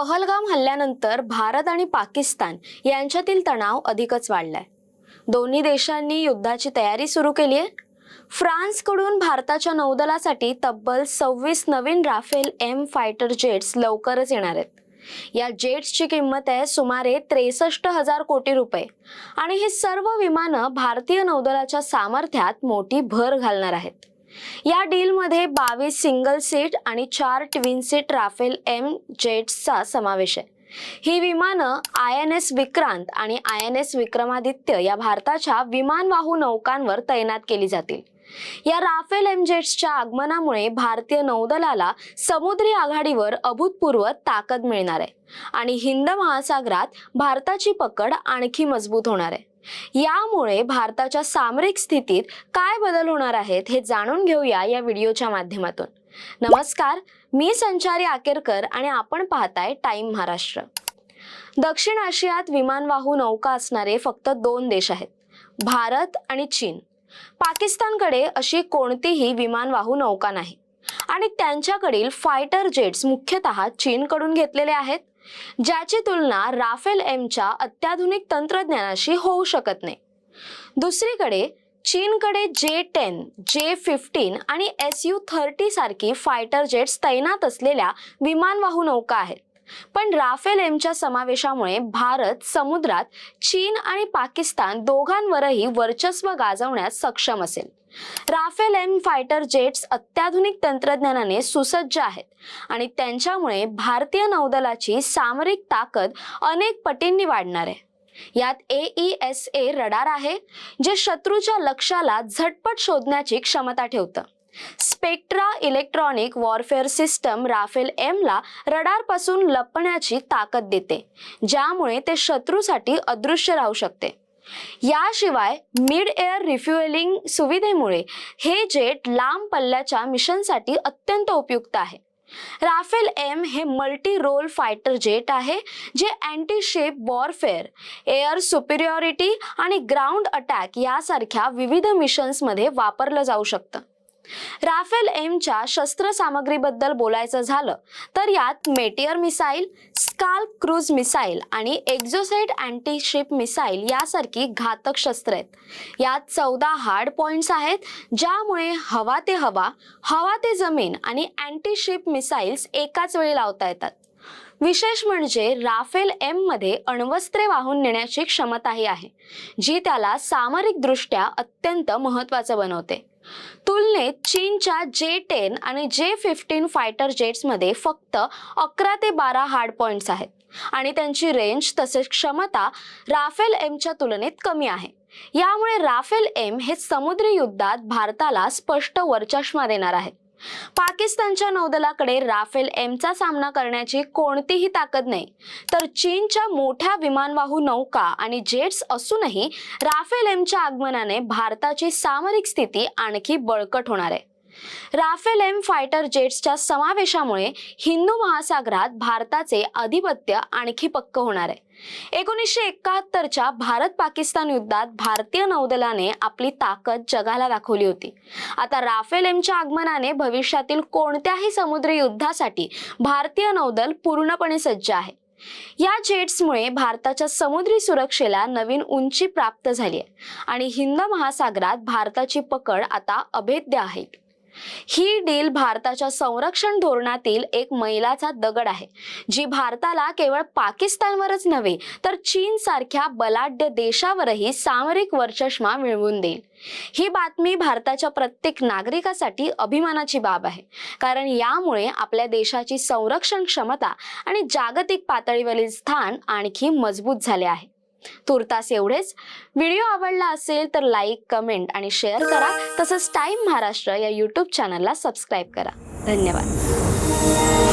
पहलगाम हल्ल्यानंतर भारत आणि पाकिस्तान यांच्यातील तणाव अधिकच वाढलाय. दोन्ही देशांनी युद्धाची तयारी सुरू केली आहे. फ्रान्सकडून भारताच्या नौदलासाठी तब्बल सव्वीस नवीन राफेल एम फायटर जेट्स लवकरच येणार आहेत. या जेट्सची किंमत आहे सुमारे त्रेसष्ट हजार कोटी रुपये आणि हे सर्व विमानं भारतीय नौदलाच्या सामर्थ्यात मोठी भर घालणार आहेत. या डीलमध्ये बावीस सिंगल सीट आणि चार ट्विन सीट राफेल एम जेट्सचा समावेश आहे. ही विमानं आय एन एस विक्रांत आणि आय एन एस विक्रमादित्य या भारताच्या विमानवाहू नौकांवर तैनात केली जातील. या राफेल एम जेट्सच्या आगमनामुळे भारतीय नौदलाला समुद्री आघाडीवर अभूतपूर्व ताकद मिळणार आहे आणि हिंद महासागरात भारताची पकड आणखी मजबूत होणार आहे. यामुळे भारताच्या सामरिक स्थितीत काय बदल होणार आहेत हे जाणून घेऊया या व्हिडिओच्या माध्यमातून. नमस्कार मी संचारी आकेरकर आणि आपण पाहताय टाइम महाराष्ट्र. दक्षिण आशियात विमानवाहू नौका असणारे फक्त दोन देश आहेत भारत आणि चीन. पाकिस्तानकडे अशी कोणतीही विमानवाहू नौका नाही आणि त्यांच्याकडील फायटर जेट्स मुख्यतः चीनकडून घेतलेले आहेत. ज्याची तुलना राफेल एमच्या अत्याधुनिक तंत्रज्ञानाशी होऊ शकत नाही. दुसरीकडे चीनकडे जे टेन जे फिफ्टीन आणि एस यू थर्टी सारखी फायटर जेट्स तैनात असलेल्या विमानवाहू नौका आहेत. पण राफेल एमच्या समावेशामुळे भारत समुद्रात चीन आणि पाकिस्तान दोघांवरही वर्चस्व गाजवण्यास सक्षम असेल. राफेल एम फायटर जेट्स अत्याधुनिक तंत्रज्ञानाने सुसज्ज आहेत आणि त्यांच्यामुळे भारतीय नौदलाची सामरिक ताकद अनेक पटींनी वाढणार आहे. यात ए एस ए रडार आहे जे शत्रूच्या लक्ष्याला झटपट शोधण्याची क्षमता ठेवतं. Spectra electronic warfare system Rafale एमला रडारपासून लपण्याची ताकद देते ज्यामुळे ते शत्रूसाठी अदृश्य राहू शकते. याशिवाय मिड एअर रिफ्युएलिंग सुविधेमुळे हे जेट लांब पल्ल्याच्या मिशनसाठी अत्यंत उपयुक्त आहे. राफेल एम हे मल्टी रोल फायटर जेट आहे जे anti ship warfare air superiority आणि ग्राउंड अटॅक यासारख्या विविध मिशन्समध्ये वापरलं जाऊ शकतं. राफेल एमच्या शस्त्रसामग्रीबद्दल बोलायचं झालं तर यात Meteor missile scale cruise missile आणि एक्झोसाइड अँटीशिप मिसाईल यासारखी घातक शस्त्र आहेत. यात चौदा हार्ड पॉइंट्स आहेत ज्यामुळे हवा ते हवा हवा ते जमीन आणि अँटीशिप मिसाईल्स एकाच वेळी लावता येतात. विशेष म्हणजे राफेल एममध्ये अण्वस्त्रे वाहून नेण्याची क्षमताही आहे जी त्याला सामरिकदृष्ट्या अत्यंत महत्वाचं बनवते. तुलनेत चीनच्या जे टेन आणि जे फिफ्टीन फायटर जेट्समध्ये फक्त अकरा ते बारा हार्ड पॉईंट्स आहेत. आणि त्यांची रेंज तसेच क्षमता राफेल एमच्या तुलनेत कमी आहे. यामुळे राफेल एम हे समुद्री युद्धात भारताला स्पष्ट वरचष्मा देणार आहे. पाकिस्तानच्या नौदलाकडे राफेल एमचा सामना करण्याची कोणतीही ताकद नाही. तर चीनच्या मोठ्या विमानवाहू नौका आणि जेट्स असूनही राफेल एमच्या आगमनाने भारताची सामरिक स्थिती आणखी बळकट होणार आहे. राफेल एम फायटर जेट्सच्या समावेशामुळे हिंदू महासागरात भारताचे अधिपत्य आणखी पक्क होणार आहे. एकोणीसशे एकाहत्तरच्या भारत पाकिस्तान युद्धात भारतीय नौदलाने आपली ताकद जगाला दाखवली होती. आता राफेल एमच्या आगमनाने भविष्यातील कोणत्याही समुद्री युद्धासाठी भारतीय नौदल पूर्णपणे सज्ज आहे. या जेट्समुळे भारताच्या समुद्री सुरक्षेला नवीन उंची प्राप्त झाली आहे आणि हिंद महासागरात भारताची पकड आता अभेद्य आहे. ही डील भारताच्या संरक्षण धोरणातील एक मैलाचा दगड आहे जी भारताला केवळ पाकिस्तानवरच नव्हे तर चीन सारख्या बलाढ्य देशावरही सामरिक वर्चष्मा मिळवून देईल. ही बातमी भारताच्या प्रत्येक नागरिकासाठी अभिमानाची बाब आहे कारण यामुळे आपल्या देशाची संरक्षण क्षमता आणि जागतिक पातळीवरील स्थान आणखी मजबूत झाले आहे. तुर्तास एवढेच. व्हिडिओ आवडला असेल तर लाईक कमेंट आणि शेअर करा. तसंच टाइम महाराष्ट्र या यूट्यूब चॅनलला सबस्क्राईब करा. धन्यवाद.